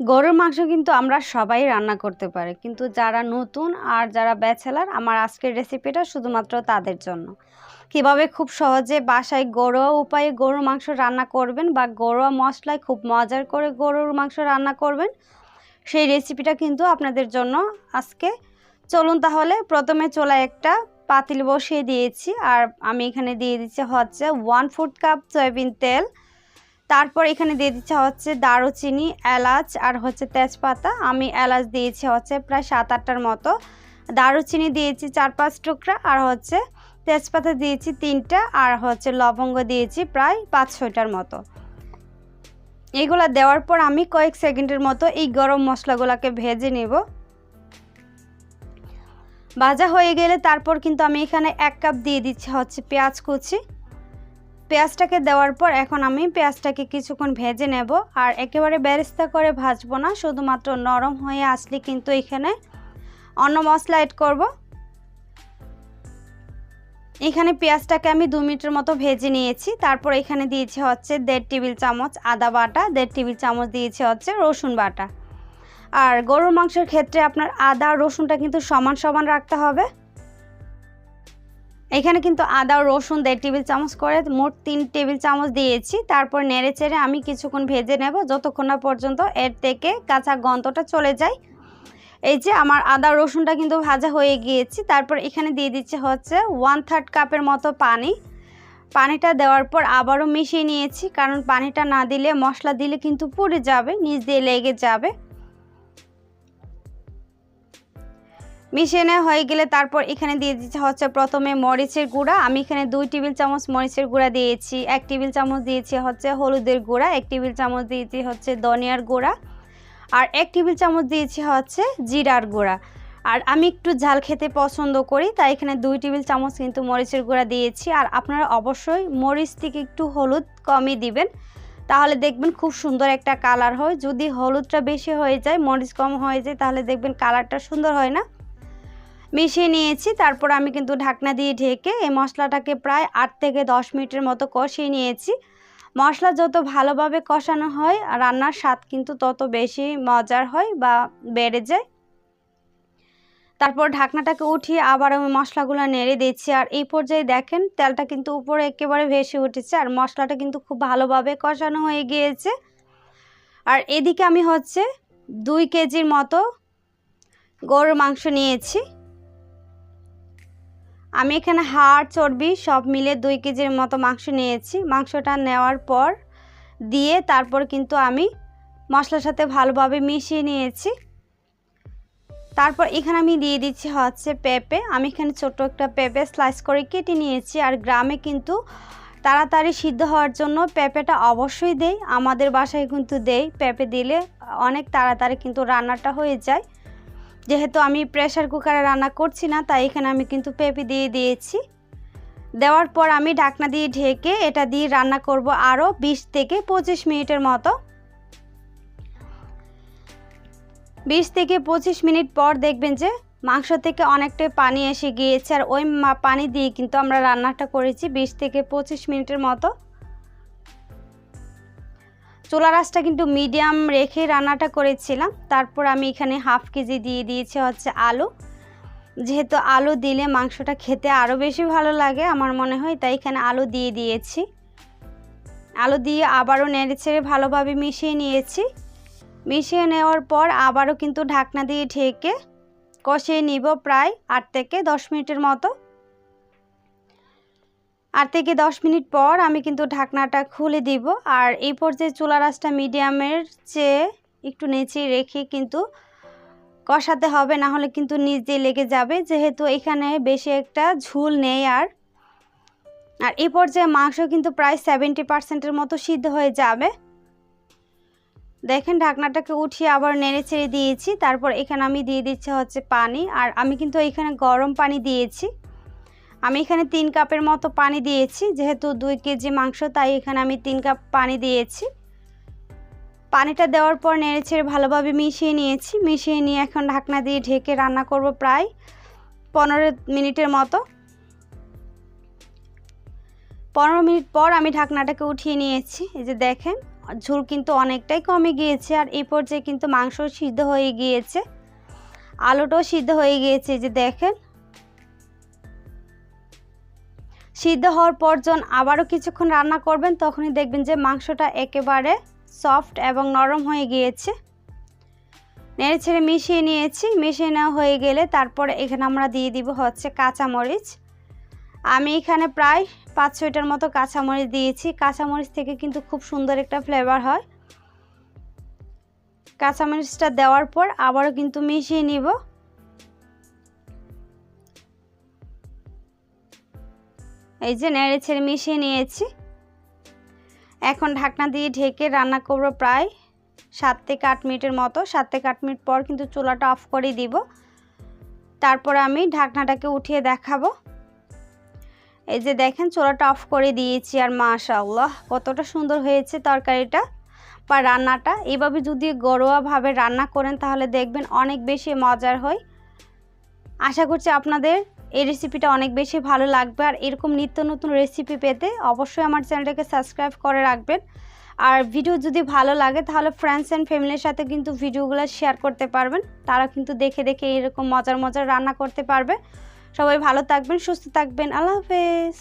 গরুর মাংস কিন্তু আমরা সবাই রান্না করতে পারি। কিন্তু যারা নতুন আর যারা ব্যাচেলার, আমার আজকের রেসিপিটা শুধুমাত্র তাদের জন্য। কীভাবে খুব সহজে বাসায় ঘরোয়া উপায়ে গরুর মাংস রান্না করবেন বা ঘরোয়া মশলায় খুব মজার করে গরুর মাংস রান্না করবেন, সেই রেসিপিটা কিন্তু আপনাদের জন্য আজকে। চলুন তাহলে, প্রথমে চলে একটা পাতিল বসিয়ে দিয়েছি। আর আমি এখানে দিয়ে দিচ্ছি হচ্ছে ওয়ান ফুড কাপ সয়াবিন তেল। তারপর এখানে দিয়ে দিচ্ছে হচ্ছে দারুচিনি, এলাচ আর হচ্ছে তেজপাতা। আমি এলাচ দিয়েছি হচ্ছে প্রায় সাত আটটার মতো। দারুচিনি দিয়েছি চার পাঁচ টুকরা আর হচ্ছে তেজপাতা দিয়েছি তিনটা আর হচ্ছে লবঙ্গ দিয়েছি প্রায় পাঁচ ছয়টার মতো। এগুলো দেওয়ার পর আমি কয়েক সেকেন্ডের মতো এই গরম মশলাগুলোকে ভেজে নেব। ভাজা হয়ে গেলে তারপর কিন্তু আমি এখানে এক কাপ দিয়ে দিচ্ছি হচ্ছে পেঁয়াজ কুচি। পেঁয়াজটাকে দেওয়ার পর এখন আমি পেঁয়াজটাকে কিছুক্ষণ ভেজে নেব আর একেবারে বেরেস্তা করে ভাজবো না, শুধুমাত্র নরম হয়ে আসলে কিন্তু এখানে অন্য মশলা এড করব। এখানে পেঁয়াজটাকে আমি দু মিনিটের মতো ভেজে নিয়েছি। তারপর এখানে দিয়েছি হচ্ছে দেড় টেবিল চামচ আদা বাটা, দেড় টেবিল চামচ দিয়েছি হচ্ছে রসুন বাটা। আর গরুর মাংসের ক্ষেত্রে আপনার আদা রসুনটা কিন্তু সমান সমান রাখতে হবে। এখানে কিন্তু আদা, রসুন, দেড় টেবিল চামচ করে মোট তিন টেবিল চামচ দিয়েছি। তারপর নেড়ে চেড়ে আমি কিছুক্ষণ ভেজে নেব। যতক্ষণ না পর্যন্ত এর থেকে কাঁচা গন্ধটা চলে যায়। এই যে আমার আদা, রসুনটা কিন্তু ভাজা হয়ে গিয়েছি। তারপর এখানে দিয়ে দিচ্ছে হচ্ছে ওয়ান থার্ড কাপের মতো পানি। পানিটা দেওয়ার পর আবারও মিশিয়ে নিয়েছি। কারণ পানিটা না দিলে, মশলা দিলে কিন্তু পুড়ে যাবে, নিচ দিয়ে লেগে যাবে। মিশিয়ে নেওয়া হয়ে গেলে তারপর এখানে দিয়ে দিচ্ছে হচ্ছে প্রথমে মরিচের গুঁড়া। আমি এখানে দুই টেবিল চামচ মরিচের গুঁড়া দিয়েছি। এক টেবিল চামচ দিয়েছি হচ্ছে হলুদের গুঁড়া, এক টেবিল চামচ দিয়েছি হচ্ছে ধনিয়ার গুঁড়া, আর এক টেবিল চামচ দিয়েছি হচ্ছে জিরার গুঁড়া। আর আমি একটু ঝাল খেতে পছন্দ করি, তাই এখানে দুই টেবিল চামচ কিন্তু মরিচের গুঁড়া দিয়েছি। আর আপনারা অবশ্যই মরিচ থেকে একটু হলুদ কমই দিবেন, তাহলে দেখবেন খুব সুন্দর একটা কালার হয়। যদি হলুদটা বেশি হয়ে যায়, মরিচ কম হয়ে যায়, তাহলে দেখবেন কালারটা সুন্দর হয় না। মিশিয়ে নিয়েছি। তারপর আমি কিন্তু ঢাকনা দিয়ে ঢেকে এই মশলাটাকে প্রায় আট থেকে দশ মিনিটের মতো কষিয়ে নিয়েছি। মশলা যত ভালোভাবে কষানো হয় রান্নার স্বাদ কিন্তু তত বেশি মজার হয় বা বেড়ে যায়। তারপর ঢাকনাটাকে উঠিয়ে আবার আমি মশলাগুলো নেড়ে দিচ্ছি। আর এই পর্যায়ে দেখেন, তেলটা কিন্তু উপরে একেবারে ভেসে উঠেছে, আর মশলাটা কিন্তু খুব ভালোভাবে কষানো হয়ে গিয়েছে। আর এদিকে আমি হচ্ছে দুই কেজির মতো গরুর মাংস নিয়েছি। আমি এখানে হাড়, চর্বি সব মিলে দুই কেজির মতো মাংস নিয়েছি। মাংসটা নেওয়ার পর দিয়ে তারপর কিন্তু আমি মশলার সাথে ভালোভাবে মিশিয়ে নিয়েছি। তারপর এখানে আমি দিয়ে দিচ্ছি হচ্ছে পেঁপে। আমি এখানে ছোট একটা পেঁপে স্লাইস করে কেটে নিয়েছি আর গ্রামে কিন্তু তাড়াতাড়ি সিদ্ধ হওয়ার জন্য পেঁপেটা অবশ্যই দেই। আমাদের বাসায় কিন্তু দেই। পেঁপে দিলে অনেক তাড়াতাড়ি কিন্তু রান্নাটা হয়ে যায়। যেহেতু আমি প্রেশার কুকারে রান্না করছি না, তাই এখানে আমি কিন্তু পেঁপে দিয়ে দিয়েছি। দেওয়ার পর আমি ঢাকনা দিয়ে ঢেকে এটা দিয়ে রান্না করব আরও বিশ থেকে পঁচিশ মিনিটের মতো। বিশ থেকে পঁচিশ মিনিট পর দেখবেন যে মাংস থেকে অনেকটাই পানি এসে গিয়েছে, আর ওই পানি দিয়ে কিন্তু আমরা রান্নাটা করেছি বিশ থেকে পঁচিশ মিনিটের মতো। চুলা রাসটা কিন্তু মিডিয়াম রেখে রান্নাটা করেছিলাম। তারপর আমি এখানে হাফ কেজি দিয়ে দিয়েছি হচ্ছে আলু। যেহেতু আলু দিলে মাংসটা খেতে আরও বেশি ভালো লাগে আমার মনে হয়, তাই এখানে আলু দিয়ে দিয়েছি। আলু দিয়ে আবারও নেড়ে ছেড়ে ভালোভাবে মিশিয়ে নিয়েছি। মিশিয়ে নেওয়ার পর আবারও কিন্তু ঢাকনা দিয়ে ঢেকে কষিয়ে নিব প্রায় আট থেকে দশ মিনিটের মতো। আট থেকে দশ মিনিট পর আমি কিন্তু ঢাকনাটা খুলে দিব। আর এই পর্যায়ে চুলা রাসটা মিডিয়ামের চেয়ে একটু নিচে রেখে কিন্তু কষাতে হবে, না হলে কিন্তু দিয়ে লেগে যাবে। যেহেতু এখানে বেশি একটা ঝুল নেই আর। আর এই পর্যায়ে মাংস কিন্তু প্রায় সেভেন্টি পার্সেন্টের মতো সিদ্ধ হয়ে যাবে। দেখেন ঢাকনাটাকে উঠিয়ে আবার নেড়ে ছেড়ে দিয়েছি। তারপর এখানে আমি দিয়ে দিচ্ছি হচ্ছে পানি। আর আমি কিন্তু এখানে গরম পানি দিয়েছি। আমি এখানে তিন কাপের মতো পানি দিয়েছি, যেহেতু দুই কেজি মাংস, তাই এখানে আমি তিন কাপ পানি দিয়েছি। পানিটা দেওয়ার পর নেড়ে ছেড়ে ভালোভাবে মিশিয়ে নিয়েছি। মিশিয়ে নিয়ে এখন ঢাকনা দিয়ে ঢেকে রান্না করব প্রায় পনেরো মিনিটের মতো। পনেরো মিনিট পর আমি ঢাকনাটাকে উঠিয়ে নিয়েছি। এই যে দেখেন, ঝোল কিন্তু অনেকটাই কমে গিয়েছে আর এই পর্যায়ে কিন্তু মাংস সিদ্ধ হয়ে গিয়েছে। আলুটাও সিদ্ধ হয়ে গিয়েছে। যে দেখেন সিদ্ধ হওয়ার পর যখন আবারও কিছুক্ষণ রান্না করবেন, তখনই দেখবেন যে মাংসটা একেবারে সফট এবং নরম হয়ে গিয়েছে। নেড়ে ছেড়ে মিশিয়ে নিয়েছি। মিশিয়ে নেওয়া হয়ে গেলে তারপরে এখানে আমরা দিয়ে দিব হচ্ছে কাঁচামরিচ। আমি এখানে প্রায় পাঁচ ছয়টার মতো কাঁচামরিচ দিয়েছি। কাঁচামরিচ থেকে কিন্তু খুব সুন্দর একটা ফ্লেভার হয়। কাঁচামরিচটা দেওয়ার পর আবারও কিন্তু মিশিয়ে নিব। এই যে নেড়ে ছেড়ে মিশিয়ে নিয়েছি। এখন ঢাকনা দিয়ে ঢেকে রান্না করব প্রায় সাত থেকে আট মিনিটের মতো। সাত থেকে আট মিনিট পর কিন্তু চুলাটা অফ করে দিব। তারপর আমি ঢাকনাটাকে উঠিয়ে দেখাবো। এই যে দেখেন, চুলাটা অফ করে দিয়েছি আর মাশাআল্লাহ, কতটা সুন্দর হয়েছে তরকারিটা বা রান্নাটা। এইভাবে যদি ঘরোয়াভাবে রান্না করেন তাহলে দেখবেন অনেক বেশি মজার হয়। আশা করছি আপনাদের এই রেসিপিটা অনেক বেশি ভালো লাগবে। আর এরকম নিত্য নতুন রেসিপি পেতে অবশ্যই আমার চ্যানেলটাকে সাবস্ক্রাইব করে রাখবেন। আর ভিডিও যদি ভালো লাগে, তাহলে ফ্রেন্ডস অ্যান্ড ফ্যামিলির সাথে কিন্তু ভিডিওগুলো শেয়ার করতে পারবেন। তারা কিন্তু দেখে দেখে এরকম মজার মজার রান্না করতে পারবে। সবাই ভালো থাকবেন, সুস্থ থাকবেন। আল্লাহ হাফেজ।